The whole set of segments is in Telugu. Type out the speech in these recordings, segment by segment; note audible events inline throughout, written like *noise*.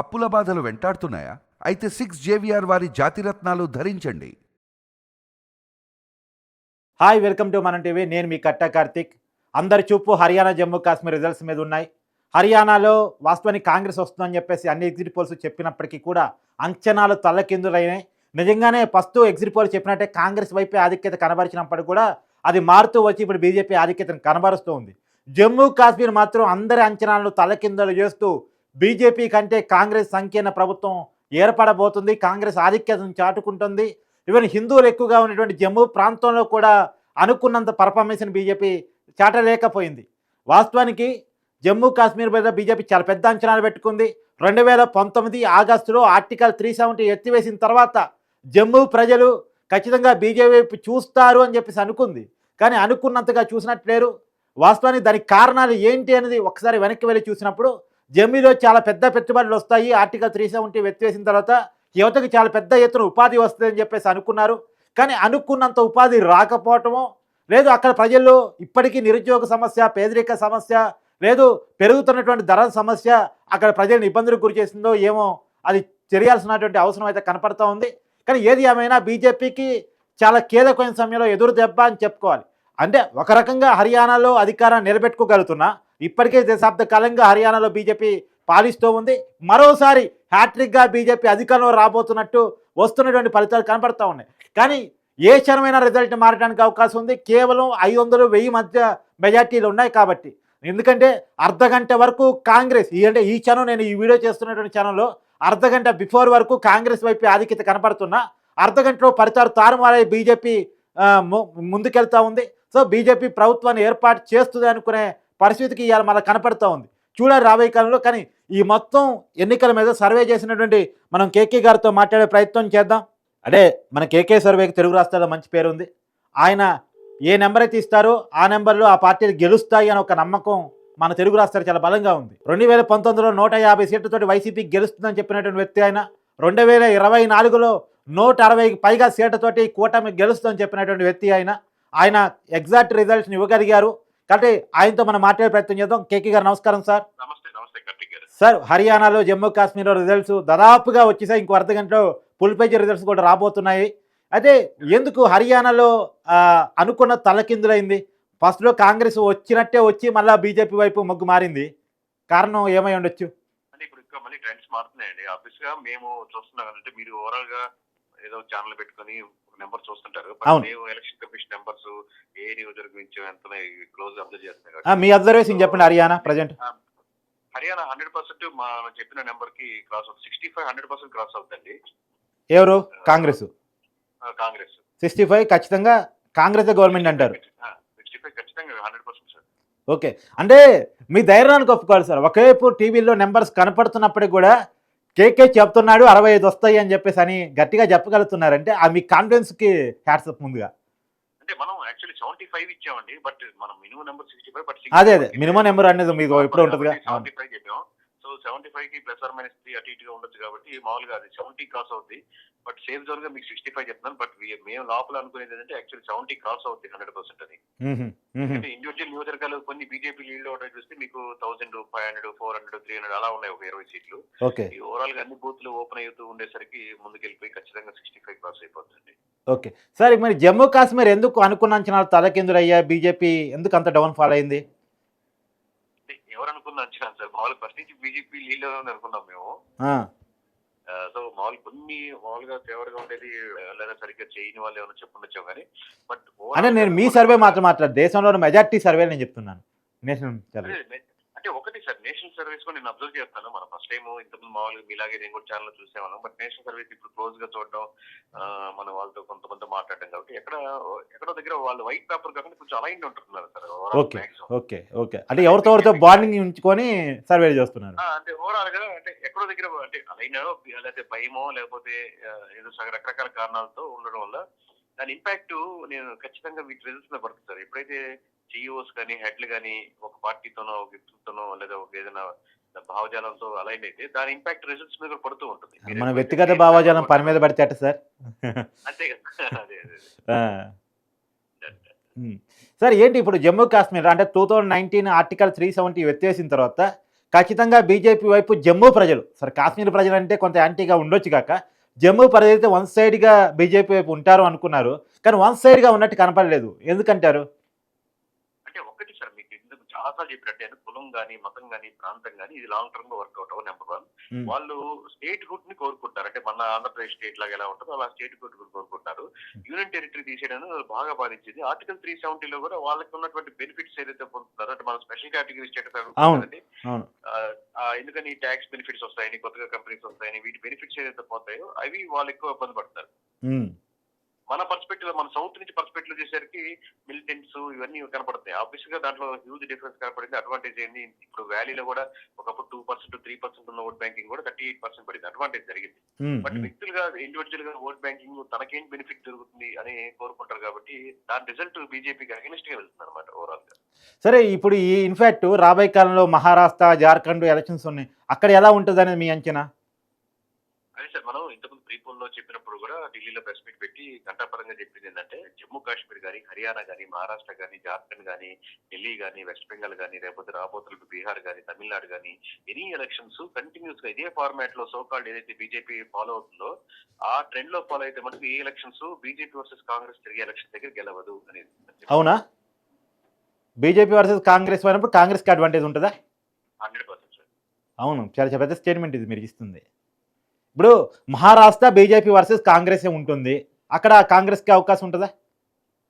అప్పుల బాధలు వెంటాడుతున్నాయా? అయితే సిక్స్ జేవిఆర్ వారి జాతిరత్నాలు ధరించండి. హాయ్ వెల్కమ్ టు మన టీవీ నేను మీ కట్ట కార్తిక్. అందరి చూపు హర్యానా జమ్మూ కాశ్మీర్ రిజల్ట్స్ మీద ఉన్నాయి. హర్యానాలో వాస్తవానికి కాంగ్రెస్ వస్తుందని చెప్పేసి అన్ని ఎగ్జిట్ పోల్స్ చెప్పినప్పటికీ కూడా అంచనాలు తల్లకిందులైనాయి నిజంగానే ఫస్ట్ ఎగ్జిట్ పోల్ చెప్పినట్టే కాంగ్రెస్ వైపే ఆధిక్యత కనబరిచినప్పటికీ కూడా అది మారుతూ వచ్చి ఇప్పుడు బీజేపీ ఆధిక్యతను కనబరుస్తూ ఉంది. జమ్మూ కాశ్మీర్ మాత్రం అందరి అంచనాలను తలకిందలు చేస్తూ బీజేపీ కంటే కాంగ్రెస్ సంకీర్ణ ప్రభుత్వం ఏర్పడబోతుంది కాంగ్రెస్ ఆధిక్యతను చాటుకుంటుంది. ఈవెన్ హిందువులు ఎక్కువగా ఉన్నటువంటి జమ్మూ ప్రాంతంలో కూడా అనుకున్నంత పర్ఫార్మెన్స్ని బీజేపీ చాటలేకపోయింది. వాస్తవానికి జమ్మూ కాశ్మీర్ మీద బీజేపీ చాలా పెద్ద అంచనాలు పెట్టుకుంది. రెండు వేల పంతొమ్మిది ఆగస్టులో ఆర్టికల్ త్రీ సెవెంటీ ఎత్తివేసిన తర్వాత జమ్మూ ప్రజలు ఖచ్చితంగా బీజేపీ చూస్తారు అని చెప్పేసి అనుకుంది. కానీ అనుకున్నంతగా చూసినట్లేరు వాస్తవానికి దానికి కారణాలు ఏంటి అనేది ఒకసారి వెనక్కి వెళ్ళి చూసినప్పుడు జమ్మీలో చాలా పెద్ద పెట్టుబడులు వస్తాయి. ఆర్టికల్ త్రీ సెవెంటీ ఎత్తివేసిన తర్వాత యువతకు చాలా పెద్ద ఎత్తున ఉపాధి వస్తుందని చెప్పేసి అనుకున్నారు. కానీ అనుకున్నంత ఉపాధి రాకపోవటము లేదు అక్కడ ప్రజల్లో ఇప్పటికీ నిరుద్యోగ సమస్య పేదరిక సమస్య లేదు పెరుగుతున్నటువంటి ధరల సమస్య అక్కడ ప్రజలను ఇబ్బందులకు గురి చేసిందో ఏమో అది తెలియాల్సినటువంటి అవసరం అయితే కనపడతా ఉంది. కానీ ఏది ఏమైనా బీజేపీకి చాలా కీలకమైన సమయంలో ఎదురు దెబ్బ అని చెప్పుకోవాలి. అంటే ఒక రకంగా హర్యానాలో అధికారాన్ని నిలబెట్టుకోగలుగుతున్నా. ఇప్పటికే దశాబ్ద కాలంగా హర్యానాలో బీజేపీ పాలిస్తూ ఉంది. మరోసారి హ్యాట్రిక్గా బీజేపీ అధికారంలో రాబోతున్నట్టు వస్తున్నటువంటి ఫలితాలు కనపడతా ఉన్నాయి. కానీ ఏ క్షణమైన రిజల్ట్ మారడానికి అవకాశం ఉంది. కేవలం ఐదు వందలు వెయ్యి మధ్య మెజార్టీలు ఉన్నాయి కాబట్టి. ఎందుకంటే అర్ధ గంట వరకు కాంగ్రెస్ ఈ అంటే ఈ క్షణం నేను ఈ వీడియో చేస్తున్నటువంటి క్షణంలో అర్ధ గంట బిఫోర్ వరకు కాంగ్రెస్ వైపు ఆధిక్యత కనపడుతున్నా. అర్ధ గంటలో ఫలితాలు తారుమారై బీజేపీ ము- ముందుకెళ్తా ఉంది. సో బీజేపీ ప్రభుత్వాన్ని ఏర్పాటు చేస్తుంది అనుకునే పరిస్థితికి ఇవాళ మనకు కనపడుతూ ఉంది. చూడాలి రాబోయే కాలంలో కానీ ఈ మొత్తం ఎన్నికల మీద సర్వే చేసినటువంటి మనం కేకే గారితో మాట్లాడే ప్రయత్నం చేద్దాం. అదే మన కేకే సర్వేకి తెలుగు రాష్ట్రాల్లో మంచి పేరు ఉంది. ఆయన ఏ నెంబర్ అయితే ఇస్తారో ఆ నెంబర్లో ఆ పార్టీలు గెలుస్తాయి అని ఒక నమ్మకం మన తెలుగు రాష్ట్రాలు చాలా బలంగా ఉంది. రెండు వేల పంతొమ్మిదిలో నూట యాభై సీట్లతోటి వైసీపీ గెలుస్తుందని చెప్పినటువంటి వ్యక్తి ఆయన. రెండు వేల ఇరవై నాలుగులో నూట అరవైకి పైగా సీట్లతోటి కూటమి గెలుస్తుందని చెప్పినటువంటి వ్యక్తి ఆయన. ఆయన ఎగ్జాక్ట్ రిజల్ట్స్ని ఇవ్వగలిగారు. కాబట్టి ఆయనతో మనం మాట్లాడే ప్రయత్నం చేద్దాం. కేకే గారు నమస్కారం సార్. నమస్తే నమస్తే కార్తిక్ గారు. సార్ హర్యానాలో జమ్మూ కాశ్మీర్లో రిజల్ట్స్ దాదాపుగా వచ్చేసాయి ఇంకో అర్ధ గంటలో ఫుల్ పేజీ రిజల్ట్స్ కూడా రాబోతున్నాయి. అయితే ఎందుకు హర్యానాలో అనుకున్న తలకిందులైంది? ఫస్ట్లో కాంగ్రెస్ వచ్చినట్టే వచ్చి మళ్ళీ బీజేపీ వైపు మొగ్గు మారింది. కారణం ఏమై ఉండొచ్చు? అంటే ఇప్పుడు ఇంకా మళ్ళీ ట్రెండ్స్ మారుతున్నాయండి. ఆబ్వియస్గా మేము చూస్తున్నాం అంటే మీరు ఓవరాల్గా ఏదో ఛానల్ పెట్టుకొని నెంబర్ చూస్తుంటారు. ఎలక్షన్ కమిషన్ నెంబర్స్ ఏ నియోజకవర్గం నుంచి ఎంత క్లోజ్ అబ్జర్వ్ చేస్తున్నాం ఆ, మీ అబ్జర్వేషన్ చెప్పండి Haryana present Haryana hundred percent మనం చెప్పిన నెంబర్కి క్రాస్ అవుతుంది. Sixty five hundred percent cross అవుతుందండి. ఎవరు? కాంగ్రెస్. కాంగ్రెస్. సిక్స్టీ ఫైవ్ ఖచ్చితంగా కాంగ్రెస్ గవర్నమెంట్ అంటారు. సిక్స్టీ ఫైవ్ ఖచ్చితంగా హండ్రెడ్ పర్సెంట్ సార్. ఓకే. అంటే మీ ధైర్యానికి ఒప్పుకోవాలి సార్. ఒకవైపు టీవీలో నెంబర్స్ కనపడుతున్నప్పటికీ కూడా కేకే చెప్తున్నాడు అరవై ఐదు వస్తాయి అని చెప్పేసి అని గట్టిగా చెప్పగలుగుతున్నారంటే ఆ మీ కాన్ఫిడెన్స్కి హ్యాట్సప్ ముందుగా. అంటే మనం యాక్చువల్లీ సెవెంటీ ఫైవ్ ఇచ్చామండి బట్ మనం minimum number sixty five but అదే అదే. మినిమం నెంబర్ అనేది మీకు ఎప్పుడు అవును. సెవెంటీ ఫైవ్ చెప్పాం. సో సెవెంటీ ఫైవ్కి ప్లస్ ఆర్ మైనస్ త్రీ అటు ఇటుగా ఉండొచ్చు కాబట్టి మామూలుగా అది సెవెంటీ క్రాస్ అవుద్ది. బట్ సేఫ్ జోన్గా మీకు సిక్స్టీ ఫైవ్ చెప్తున్నాను. బట్ మేము లోపల అనుకునేది ఏంటంటే యాక్చువల్లీ సెవెంటీ క్రాస్ అవుద్ది హండ్రెడ్ పర్సెంట్ మ్హూ. అంటే ఇండివిజువల్ నియోజకవర్గాలు కొన్ని బీజేపీ లీడ్లో చూస్తే మీకు thousand five hundred four hundred three hundred అలా ఉన్నాయి ఒక ఇరవై సీట్లు. ఈ ఓవరాల్గా అన్ని బూత్లు ఓపెన్ అవుతూ ఉండేసరికి ముందుకెళ్ళిపోయి ఖచ్చితంగా సిక్స్టీ ఫైవ్ క్రాస్ అయిపోతుంది ఓకే. సార్ మరి జమ్మూ కాశ్మీర్ ఎందుకు అనుకున్న అంచనాలు తలకిందులయ్యా? బీజేపీ ఎందుకు అంత డౌన్ ఫాల్ అయింది? అంటే ఎవరు అనుకున్నా అంచనా సార్ మామూలుగా ఫస్ట్ నుంచి బీజేపీ లీడ్ అనుకున్నాం మేము. సో మామూలు కొన్ని మామూలుగా ఫేవర్గా ఉండేది లేదా సరిగ్గా చేయని వాళ్ళు ఏమైనా చెప్పుండొచ్చాం కానీ బట్ అంటే నేను మీ సర్వే మాత్రం మాట్లాడు దేశంలో మెజార్టీ సర్వే నేను చెప్తున్నాను. నేషనల్ సర్వే అంటే ఒకటి సార్ నేషనల్ సర్వీస్ కూడా నేను అబ్జర్వ్ చేస్తాను. మనం ఫస్ట్ టైం ఇంతకుముందు మామూలుగా మీలాగే నేను కూడా ఛానల్ చూసేవాళ్ళం. బట్ నేషనల్ సర్వీస్ ఇప్పుడు క్లోజ్గా చూడడం మన వాళ్ళతో కొంతమంది మాట్లాడడం కాబట్టి ఎక్కడ ఎక్కడో దగ్గర వాళ్ళు వైట్ పేపర్ కాకుండా కొంచెం అలైన్ ఉంటున్నారు సార్ ఓకే. Okay okay. అంటే ఎవరితో ఎవరితో బాండింగ్ ఉంచుకొని సర్వే చేస్తున్నారు? అంటే ఓవరాల్గా అంటే ఎక్కడో దగ్గర అంటే అలైన్ లేకపోతే భయమో లేకపోతే ఏదో రకరకాల కారణాలతో ఉండడం వల్ల దాని ఇంపాక్ట్ నేను ఖచ్చితంగా వీటి రిజల్ట్స్ మీద పడుతుంది సార్. ఎప్పుడైతే సిఇఓస్ కానీ హెడ్లు కానీ ఒక పార్టీతోనో ఒక వ్యక్తితోనో లేదా ఒక ఏదైనా భావజాలంతో అలైన్ అయితే దాని ఇంపాక్ట్ రిజల్ట్స్ మీద కూడా పడుతూ ఉంటుంది. మన వ్యక్తిగత భావజాలం పని మీద పడితే అట్ట సార్? అంతే కదా. *laughs* అదే. సార్ ఏంటి ఇప్పుడు జమ్మూ కాశ్మీర్ అంటే two thousand nineteen article three seventy ఎత్తేసిన తర్వాత ఖచ్చితంగా బీజేపీ వైపు జమ్మూ ప్రజలు సరే కాశ్మీర్ ప్రజలు అంటే కొంత యాంటీగా ఉండొచ్చు కాక జమ్మూ ప్రజలు అయితే వన్ సైడ్గా బీజేపీ వైపు ఉంటారు అనుకున్నారు కానీ వన్ సైడ్గా ఉన్నట్టు కనపడలేదు. ఎందుకంటారు? అంటే చాలాసార్లు చెప్పినట్టు అంటే కులం కానీ మతం కానీ ప్రాంతం కానీ ఇది లాంగ్ టర్మ్లో వర్కౌట్ అవ్వ నెంబర్ వన్. వాళ్ళు స్టేట్ హుడ్ని కోరుకుంటారు అంటే మన ఆంధ్రప్రదేశ్ స్టేట్ లాగా ఎలా ఉంటుందో అలా స్టేట్ హుడ్ కోరుకుంటారు యూనియన్ టెరిటరీ తీసేయడం బాగా బాధించింది. ఆర్టికల్ త్రీ సెవెంటీలో కూడా వాళ్ళకి ఉన్నటువంటి బెనిఫిట్స్ ఏదైతే పొందుతారో అంటే మన స్పెషల్ కేటగిరీ స్టేటస్. ఎందుకని ట్యాక్స్ బెనిఫిట్స్ వస్తాయని కొత్తగా కంపెనీస్ వస్తాయని వీటి బెనిఫిట్స్ ఏదైతే పోతాయో అవి వాళ్ళు ఎక్కువ ఇబ్బంది పడతారు మన పర్స్పెక్టివ్ మన సౌత్ నుంచి పర్స్పెక్టివ్ చేసరికి మిలిటెంట్స్ ఇవన్నీ కనపడతాయి. ఆబ్వియస్గా దాంట్లో హ్యూజ్ డిఫరెన్స్ కనపడింది. అడ్వాంటేజ్ ఏంది? ఇప్పుడు వ్యాలీలో కూడా ఒకప్పుడు టూ పర్సెంట్ త్రీ పర్సెంట్ ఉన్న ఓట్ బ్యాంకింగ్ కూడా థర్టీ ఎయిట్ పర్సెంట్ పడింది. అడ్వాంటేజ్ జరిగింది. బట్. వ్యక్తులుగా ఇండివిజువల్గా ఓట్ బ్యాంకింగ్ తనకేం బెనిఫిట్ జరుగుతుంది అని కోరుకుంటారు కాబట్టి దాని రిజల్ట్ బీజేపీకి అగెనిస్ట్గా వెళ్తుంది అనమాట ఓవరాల్గా. సరే ఇప్పుడు ఈ ఇన్ఫాక్ట్ రాబోయే కాలంలో మహారాష్ట్ర జార్ఖండ్ ఎలక్షన్స్ ఉన్నాయి. అక్కడ ఎలా ఉంటుంది అనేది మీ అంచనా? అదే సార్ మనం ఇంతకుముందు ప్రీపోల్లో చెప్పినప్పుడు కూడా ఢిల్లీలో ప్రెస్ మీట్ పెట్టి గంటాపరంగా చెప్పింది ఏంటంటే జమ్మూ కాశ్మీర్ కానీ హర్యానా కానీ మహారాష్ట్ర కానీ జార్ఖండ్ కానీ ఢిల్లీ కానీ వెస్ట్ బెంగాల్ కానీ లేకపోతే రాబోతులకు బీహార్ కానీ తమిళనాడు కానీ ఎనీ ఎలక్షన్స్ కంటిన్యూస్గా ఇదే ఫార్మాట్లో సోకాల్డ్ ఏదైతే బీజేపీ ఫాలో అవుతుందో ఆ ట్రెండ్లో ఫాలో అయితే మనకు ఈ ఎలక్షన్స్ బీజేపీ వర్సెస్ కాంగ్రెస్ తిరిగే ఎలక్షన్ దగ్గర గెలవదు అనేది. అవునా? బీజేపీ వర్సెస్ కాంగ్రెస్ అయినప్పుడు కాంగ్రెస్కి అడ్వాంటేజ్ ఉంటుందా? హండ్రెడ్ పర్సెంట్ అవును. చాలా పెద్ద స్టేట్మెంట్ ఇది మీరు ఇస్తుంది. ఇప్పుడు మహారాష్ట్ర బీజేపీ వర్సెస్ కాంగ్రెస్ ఉంటుంది. అక్కడ కాంగ్రెస్కి అవకాశం ఉంటుందా?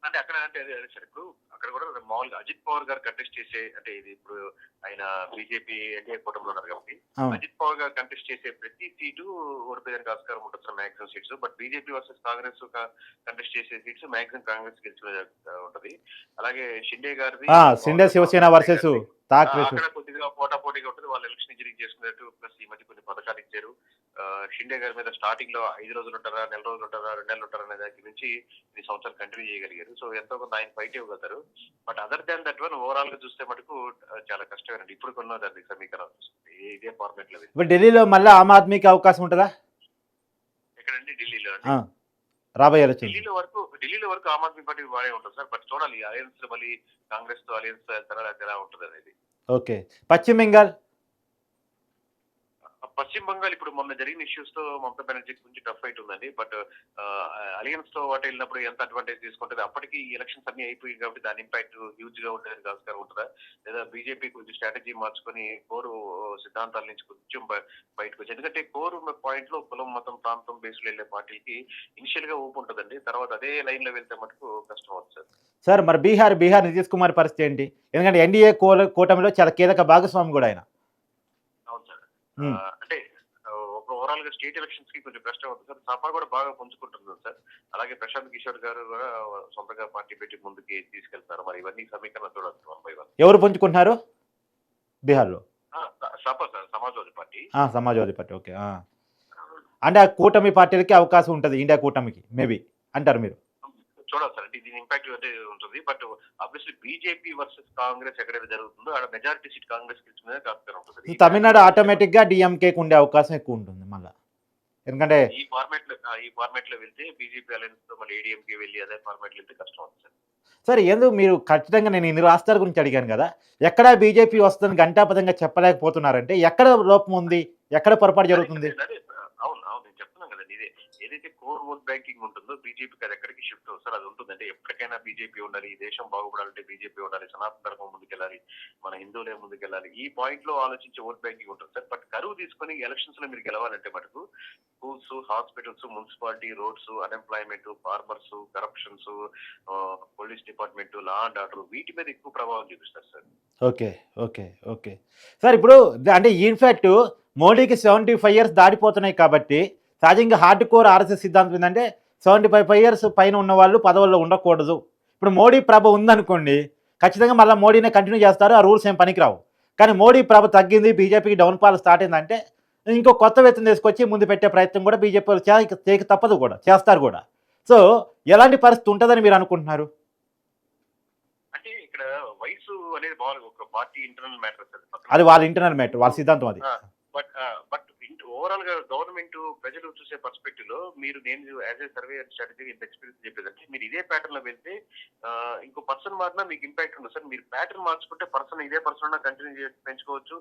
అంటే అక్కడ అంటే అదే సార్. ఇప్పుడు అక్కడ కూడా మామూలుగా అజిత్ పవార్ గారు కంటెస్ట్ చేసే అంటే ఇది ఇప్పుడు ఆయన బీజేపీ ఎన్డీఏ కూటమిలో ఉన్నారు కాబట్టి అజిత్ పవార్ గారు కంటెస్ట్ చేసే ప్రతి సీటు ఓడిపోయేదానికి ఆస్కారం ఉంటుంది sir maximum seats but BJP versus Congress contest చేసే సీట్స్ మాక్సిమం కాంగ్రెస్ గెలిచిన ఉంటది. అలాగే షిండే గారిది సిండే శివసేన వర్సెస్ అక్కడ కొద్దిగా పోటా పోటీగా ఉంటుంది. వాళ్ళు ఎలక్షన్ ఇంజనీరింగ్ చేసుకున్నట్టు ప్లస్ ఈ మధ్య కొన్ని పథకాలు ఇచ్చారు. షిండే గారి మీద స్టార్టింగ్లో ఐదు రోజులు ఉంటారా నెల రోజులు ఉంటారా రెండు నెలలు ఉంటారా అనే దాని నుంచి ఈ సంవత్సరాలు కంటిన్యూ చేయగలిగారు. సో ఎంతో కొంత ఆయన fight ఇవ్వగలుగుతారు. But other than that one ఓవరాల్గా చూస్తే మటుకు చాలా కష్టమేనండి. ఇప్పుడు కొన్న దాన్ని సమీకరణం ఇదే ఫార్మేట్లో ఢిల్లీలో మళ్ళీ ఆమ్ ఆద్మీకి అవకాశం ఉంటుందా? ఎక్కడండి? ఢిల్లీలో రాబోయే ఢిల్లీలో వరకు ఢిల్లీలో వరకు ఆమ్ ఆద్మీ పార్టీ బాగానే ఉంటుంది సార్. బట్ చూడాలి అలయన్స్ మళ్ళీ కాంగ్రెస్తో అలయన్స్ ఎలా ఉంటుంది అనేది ఓకే. పశ్చిమ బెంగాల్? పశ్చిమ బంగాల్ ఇప్పుడు మొన్న జరిగిన ఇష్యూస్తో మమతా బెనర్జీ కొంచెం టఫ్ ఫైట్ ఉందండి. బట్ అలయన్స్తో వాటి వెళ్ళినప్పుడు ఎంత అడ్వాంటేజ్ తీసుకుంటుంది? అప్పటికి ఈ ఎలక్షన్స్ అన్ని అయిపోయి కాబట్టి దాని ఇంపాక్ట్ హ్యూజ్గా ఉండేది ఆస్కారం ఉంటుందా? లేదా బీజేపీ కొంచెం స్ట్రాటజీ మార్చుకొని కోరు సిద్ధాంతాల నుంచి కొంచెం బయటకు వచ్చి ఎందుకంటే కోరు పాయింట్లో కులం మతం ప్రాంతం బేస్లో వెళ్ళే పార్టీకి ఇనిషియల్గా ఊపు ఉంటుందండి. తర్వాత అదే లైన్లో వెళ్తే మటుకు కష్టం అవుతుంది సార్. సార్ మరి బీహార్ బీహార్ నితీష్ కుమార్ పరిస్థితి ఏంటి? ఎందుకంటే ఎన్డీఏ కూటమిలో చాలా కీలక భాగస్వామి కూడా ఆయన అవును సార్ Hmm. ఆ, అంటే ఓవరాల్గా స్టేట్ ఎలక్షన్స్కి కొంచెం కష్టం అవుతుంది. సార్ సభ కూడా బాగా పుంజుకుంటుంది సార్. అలాగే ప్రశాంత్ కిషోర్ గారు కూడా సొంతగా పార్టీ పెట్టి ముందుకి తీసుకెళ్తారు. మరి ఇవన్నీ సమీకరణ చూడొచ్చు వన్ బై వన్. ఎవరు పుంజుకుంటున్నారు? బీహార్లో. సభ సార్ సమాజ్వాదీ పార్టీ. ఆ, సమాజ్వాదీ పార్టీ. ఓకే. అంటే ఆ కూటమి పార్టీలకి అవకాశం ఉంటుంది ఇండియా కూటమికి మేబీ. అంటారు మీరు. చూడాలి సార్. అంటే దీని ఇంపాక్ట్ అయితే ఉంటుంది. But obviously BJP versus Congress ఎక్కడైతే జరుగుతుందో అక్కడ మెజారిటీ సీట్ కాంగ్రెస్ గెలిచిన ఆస్కారం ఉంటుంది. తమిళనాడు ఆటోమేటిక్గా డిఎంకేకి ఉండే అవకాశం ఎక్కువ ఉంటుంది మళ్ళీ. ఎందుకంటే ఈ ఫార్మాట్లో ఈ ఫార్మాట్లో వెళ్తే బీజేపీ అలయన్స్తో మళ్ళీ ఏడీఎంకే వెళ్ళి అదే ఫార్మాట్లో వెళ్తే కష్టం అవుతుంది సార్. సరే ఎందుకు మీరు ఖచ్చితంగా నేను ఇన్ని రాష్ట్రాల గురించి అడిగాను కదా. ఎక్కడ బీజేపీ వస్తుందని గంటాపదంగా చెప్పలేకపోతున్నారంటే ఎక్కడ లోపం ఉంది? ఎక్కడ పొరపాటు జరుగుతుంది? ఏదైతే కోర్ ఓట్ బ్యాంకింగ్ ఉంటుందో బీజేపీకి అది ఎక్కడికి షిఫ్ట్ అవుతుంది అది ఉంటుందంటే ఎప్పటికైనా బీజేపీ ఉండాలి ఈ దేశం బాగుపడాలంటే బీజేపీ ఉండాలి సనాతన ధర్మం ముందుకెళ్ళాలి మన హిందువులే ముందుకెళ్ళాలి. ఈ పాయింట్లో ఆలోచించే ఓట్ బ్యాంకింగ్ ఉంటుంది సార్. బట్ కరువు తీసుకొని ఎలక్షన్స్లో మీరు గెలవాలంటే మటుకు schools hospitals municipality roads unemployment farmers corruptions police department law and order వీటి మీద ఎక్కువ ప్రభావం చూపిస్తారు sir. Okay okay okay. Sir ఇప్పుడు అంటే ఇన్ఫాక్ట్ మోడీకి సెవెంటీ ఫైవ్ ఇయర్స్ దాటిపోతున్నాయి కాబట్టి సహజంగా హార్డ్ కోర్ ఆర్ఎస్ఎస్ సిద్ధాంతం ఏంటంటే సెవెంటీ ఫైవ్ ఫైవ్ ఇయర్స్ పైన ఉన్న వాళ్ళు పదవుల్లో ఉండకూడదు. ఇప్పుడు మోడీ ప్రభ ఉందనుకోండి ఖచ్చితంగా మళ్ళీ మోడీనే కంటిన్యూ చేస్తారు ఆ రూల్స్ ఏం పనికిరావు. కానీ మోడీ ప్రభ తగ్గింది బీజేపీకి డౌన్ ఫాల్ స్టార్ట్ అయిందంటే ఇంకో కొత్త వ్యక్తిని తీసుకొచ్చి ముందు పెట్టే ప్రయత్నం కూడా బీజేపీ చేయక తప్పదు కూడా చేస్తారు కూడా. సో ఎలాంటి పరిస్థితి ఉంటుందని మీరు అనుకుంటున్నారు? అంటే ఇక్కడ వయసు అనేది ఒక పార్టీ ఇంటర్నల్ మ్యాటర్ అది వాళ్ళ ఇంటర్నల్ మ్యాటర్ వాళ్ళ సిద్ధాంతం అది. బట్ బట్ ఓవరాల్గా గవర్నమెంట్ ప్రజలు చూసే పర్స్పెక్టివ్లో మీరు నేను యాజ్ ఏ సర్వే స్ట్రాటజీ ఇంత ఎక్స్పీరియన్స్ చెప్పేదంటే మీరు ఇదే ప్యాటర్న్లో వెళ్తే ఇంకో పర్సన్ మారినా మీకు ఇంపాక్ట్ ఉండదు. సార్ మీరు ప్యాటర్న్ మార్చుకుంటే పర్సన్ ఇదే పర్సన్ కంటిన్యూ చేసి పెంచుకోవచ్చు.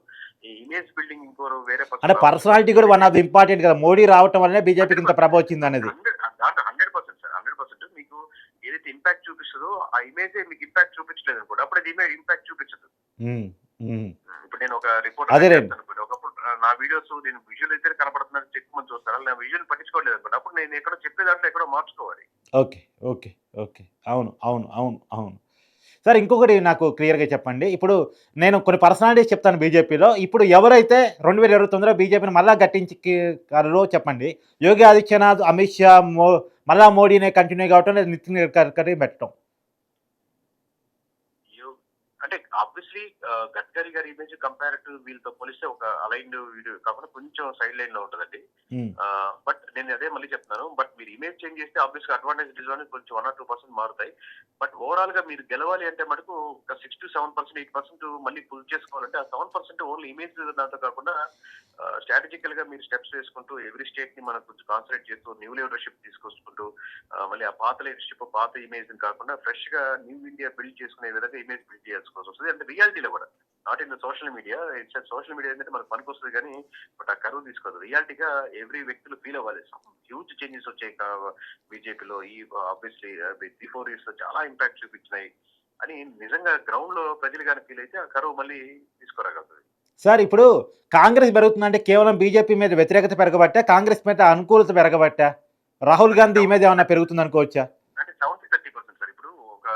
ఈ ఇమేజ్ బిల్డింగ్ ఇంకో వేరే అంటే పర్సనాలిటీ కూడా వన్ ఆఫ్ ఇంపార్టెంట్ కదా. మోడీ రావటం వల్లనే బీజేపీకి ఇంత ప్రభావం వచ్చింది అనేది. Hundred percent sir hundred percent మీకు ఏదైతే ఇంపాక్ట్ చూపిస్తుందో ఆ ఇమేజ్ మీకు ఇంపాక్ట్ చూపించలేదు అనుకోండి అప్పుడు అది ఇమేజ్ ఇంపాక్ట్ చూపించదు. ఇప్పుడు నేను ఒక రిపోర్ట్ అదేలేండి. నా వీడియోస్ నేను విజువల్ అయితే కనపడుతున్నట్టు చెక్ మనం చూస్తాను నా విజువల్ పట్టించుకోలేదు అనమాట అప్పుడు నేను ఎక్కడో చెప్పే దాంట్లో ఎక్కడో మార్చుకోవాలి. Okay okay okay. అవును అవును అవును అవును. సార్ ఇంకొకటి నాకు క్లియర్గా చెప్పండి. ఇప్పుడు నేను కొన్ని పర్సనాలిటీస్ చెప్తాను బీజేపీలో. ఇప్పుడు ఎవరైతే రెండు వేల ఇరవై తొమ్మిదిలో బీజేపీని మళ్ళా గట్టించారో చెప్పండి. యోగి ఆదిత్యనాథ్ అమిత్ షా మో మళ్ళా మోడీనే కంటిన్యూ కావటం లేదా నితిన్ గడ్కరీ పెట్టడం యు- అంటే ఆబ్వియస్లీ గడ్కరీ గారి ఇమేజ్ కంపేర్ టు వీళ్ళతో పోలిస్తే ఒక అలైన్డ్ వీడియో కాకుండా కొంచెం సైడ్ లైన్లో ఉంటుందండి. బట్ నేను అదే మళ్ళీ చెప్తున్నాను. బట్ మీరు ఇమేజ్ చేంజ్ చేస్తే ఆబ్వియస్గా అడ్వాంటేజ్ డిజైన్ కొంచెం వన్ ఆర్ టూ పర్సెంట్ మారుతాయి. బట్ ఓవరాల్గా మీరు గెలవాలి అంటే మటుకు ఒక six to seven percent eight percent మళ్ళీ పుల్ చేసుకోవాలంటే ఆ సెవెన్ పర్సెంట్ ఓన్లీ ఇమేజ్ దాంతో కాకుండా స్ట్రాటజికల్గా మీరు స్టెప్స్ వేసుకుంటూ ఎవ్రీ స్టేట్ని మనం కొంచెం కాన్సన్ట్రేట్ చేస్తూ న్యూ లీడర్షిప్ తీసుకొచ్చుకుంటూ మళ్ళీ ఆ పాత లీడర్షిప్ పాత ఇమేజ్ కాకుండా ఫ్రెష్గా న్యూ ఇండియా బిల్డ్ చేసుకునే విధంగా ఇమేజ్ బిల్డ్ చేసుకోవాల్సి వస్తుంది. అంటే రియాలిటీలో కూడా. Not in the social media it's social media ఏంటంటే మనకు పనికొస్తుంది కానీ బట్ ఆ కరువు తీసుకోదు. రియాలిటీగా ఎవ్రీ వ్యక్తులు ఫీల్ అవ్వాలి. హ్యూజ్ చేంజెస్ వచ్చాయి బీజేపీలో. ఈ ఆబ్వియస్లీ త్రీ ఫోర్ ఇయర్స్లో చాలా ఇంపాక్ట్ చూపించినాయి. అని నిజంగా గ్రౌండ్లో ప్రజలు కానీ ఫీల్ అయితే ఆ కరువు మళ్ళీ తీసుకురాగలుగుతుంది సార్ ఇప్పుడు కాంగ్రెస్ పెరుగుతుందంటే కేవలం బీజేపీ మీద వ్యతిరేకత పెరగబట్టా కాంగ్రెస్ మీద అనుకూలత పెరగబట్టా? రాహుల్ గాంధీ ఇమేజ్ ఏమైనా పెరుగుతుంది అనుకోవచ్చా? అంటే సెవెంటీ థర్టీ పర్సెంట్ సార్. ఇప్పుడు ఒక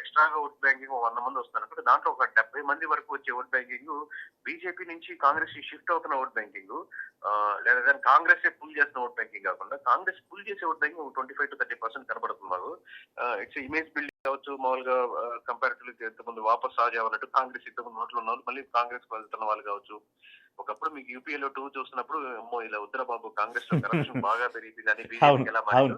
ఎక్స్ట్రాగా ఓట్ బ్యాంకింగ్ వంద మంది వస్తున్నారు దాంట్లో ఒక డెబ్బై మంది వరకు వచ్చే ఓట్ బ్యాంకింగ్ బీజేపీ నుంచి కాంగ్రెస్ షిఫ్ట్ అవుతున్న ఓట్ బ్యాంకింగ్ లేదా కాంగ్రెస్ పుల్ చేస్తున్న ఓట్ బ్యాంకింగ్ కాకుండా కాంగ్రెస్ పుల్ చేసే vote banking twenty five to thirty percent కనబడుతుంది మాకు. ఇట్స్ ఇమేజ్ బిల్డింగ్ కావచ్చు మామూలుగా కంపారిటివ్లీ ఇంతకుముందు వాపస్ సాజావన్నట్టు కాంగ్రెస్ ఇంతకుముందు నోట్లో ఉన్న వాళ్ళు మళ్ళీ కాంగ్రెస్ వెళ్తున్న వాళ్ళు కావచ్చు. ఒకప్పుడు మీకు యూపీఏలో టూ చూస్తున్నప్పుడు అమ్మో ఇలా ఉత్తర బాబు కాంగ్రెస్లో కరప్షన్ *laughs* బాగా పెరిగింది అని బీజేపీ ఎలా మారారు?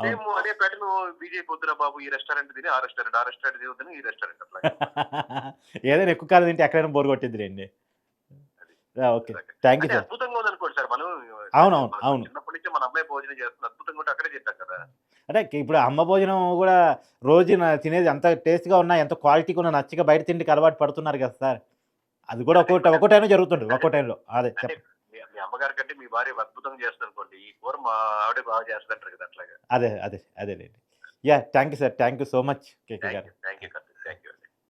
సేమ్ అదే ప్యాటర్న్ బీజేపీ వద్దురా బాబు ఈ రెస్టారెంట్ తిని ఆ రెస్టారెంట్ ఆ రెస్టారెంట్ తిని ఈ రెస్టారెంట్ అట్లా *laughs* ఏదైనా ఎక్కువ కాలం తింటే ఎక్కడైనా బోర్ కొట్టింది రండి ఓకే. థ్యాంక్ యూ అద్భుతంగా ఉంది అనుకోండి సార్ మనం అవును, అవును. చిన్నప్పటి నుంచి మన అమ్మాయి భోజనం చేస్తుంది అద్భుతంగా ఉంటే అక్కడే తింటాం కదా. అంటే ఇప్పుడు అమ్మ భోజనం కూడా రోజు తినేది ఎంత టేస్ట్గా ఉన్నా ఎంత క్వాలిటీగా ఉన్నా నచ్చగా బయట తిండికి అలవాటు పడుతున్నారు కదా సార్. అది కూడా ఒక్కో ఒక్కో టైంలో జరుగుతుంది ఒక్కో టైంలో. అదే మీ అమ్మగారి కంటే మీ భార్య అద్భుతంగా చేస్తుంది అనుకోండి ఈ కూర మా ఆవిడే బాగా చేస్తుంటారు కదా అట్లాగా. అదే అదే అదేలేండి. Yeah thank you sir thank you so much K K గారు. Thank you thank you